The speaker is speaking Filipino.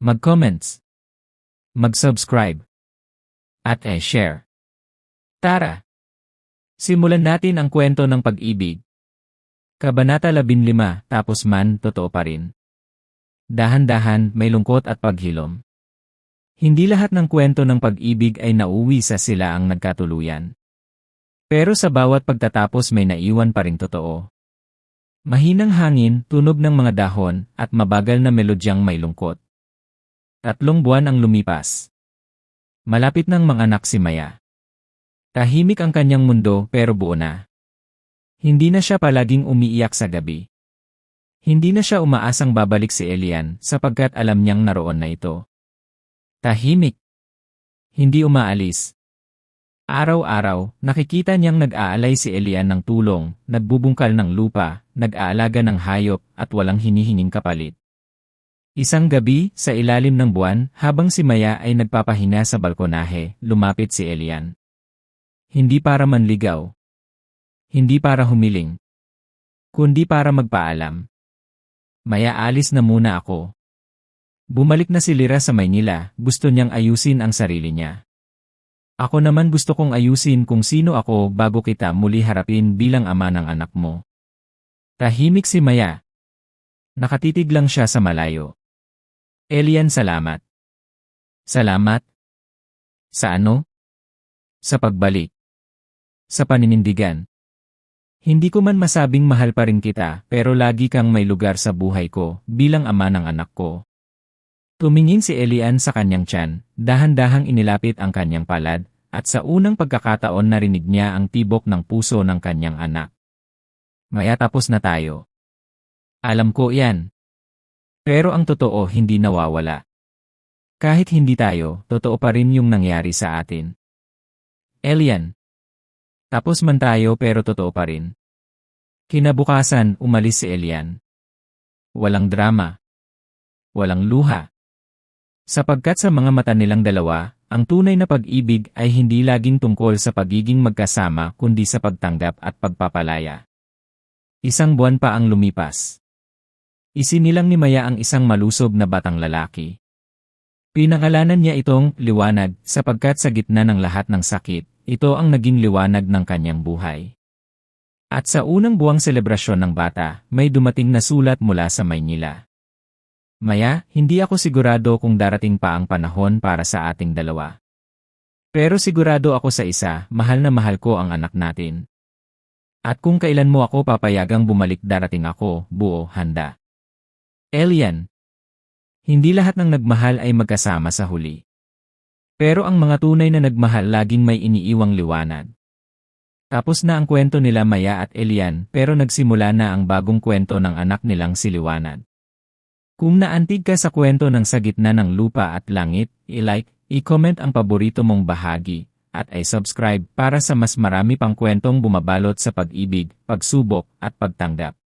mag-comments, mag-subscribe, at e-share. Tara! Simulan natin ang kwento ng pag-ibig. Kabanata 15, tapos man, totoo pa rin. Dahan-dahan, may lungkot at paghilom. Hindi lahat ng kwento ng pag-ibig ay nauwi sa sila ang nagkatuluyan. Pero sa bawat pagtatapos may naiwan pa ring totoo. Mahinang hangin, tunog ng mga dahon, at mabagal na melodyang may lungkot. Tatlong buwan ang lumipas. Malapit ng mga anak si Maya. Tahimik ang kanyang mundo pero buo na. Hindi na siya palaging umiiyak sa gabi. Hindi na siya umaasang babalik si Elian sapagkat alam niyang naroon na ito. Tahimik. Hindi umaalis. Araw-araw, nakikita niyang nag-aalay si Elian ng tulong, nagbubungkal ng lupa, nag-aalaga ng hayop, at walang hinihinging kapalit. Isang gabi, sa ilalim ng buwan, habang si Maya ay nagpapahinga sa balkonahe, lumapit si Elian. Hindi para manligaw. Hindi para humiling. Kundi para magpaalam. Maya alis na muna ako. Bumalik na si Lira sa Maynila, gusto niyang ayusin ang sarili niya. Ako naman gusto kong ayusin kung sino ako bago kita muli harapin bilang ama ng anak mo. Tahimik si Maya. Nakatitig lang siya sa malayo. Elian salamat. Salamat? Sa ano? Sa pagbalik. Sa paninindigan. Hindi ko man masabing mahal pa rin kita pero lagi kang may lugar sa buhay ko bilang ama ng anak ko. Tumingin si Elian sa kanyang tiyan, dahan-dahang inilapit ang kanyang palad, at sa unang pagkakataon narinig niya ang tibok ng puso ng kanyang anak. Maya tapos na tayo. Alam ko yan. Pero ang totoo hindi nawawala. Kahit hindi tayo, totoo pa rin yung nangyari sa atin. Elian. Tapos man tayo pero totoo pa rin. Kinabukasan, umalis si Elian. Walang drama. Walang luha. Sapagkat sa mga mata nilang dalawa, ang tunay na pag-ibig ay hindi laging tungkol sa pagiging magkasama kundi sa pagtanggap at pagpapalaya. Isang buwan pa ang lumipas. Isinilang ni Maya ang isang malusob na batang lalaki. Pinangalanan niya itong liwanag sapagkat sa gitna ng lahat ng sakit, ito ang naging liwanag ng kanyang buhay. At sa unang buwang selebrasyon ng bata, may dumating na sulat mula sa Maynila. Maya, hindi ako sigurado kung darating pa ang panahon para sa ating dalawa. Pero sigurado ako sa isa, mahal na mahal ko ang anak natin. At kung kailan mo ako papayagang bumalik darating ako, buo, handa. Elian. Hindi lahat ng nagmahal ay magkasama sa huli. Pero ang mga tunay na nagmahal laging may iniiwang liwanag. Tapos na ang kwento nila Maya at Elian pero nagsimula na ang bagong kwento ng anak nilang si Liwanag. Kung naantig ka sa kwento ng sa gitna ng lupa at langit, i-like, i-comment ang paborito mong bahagi, at i-subscribe para sa mas marami pang kwentong bumabalot sa pag-ibig, pagsubok, at pagtanggap.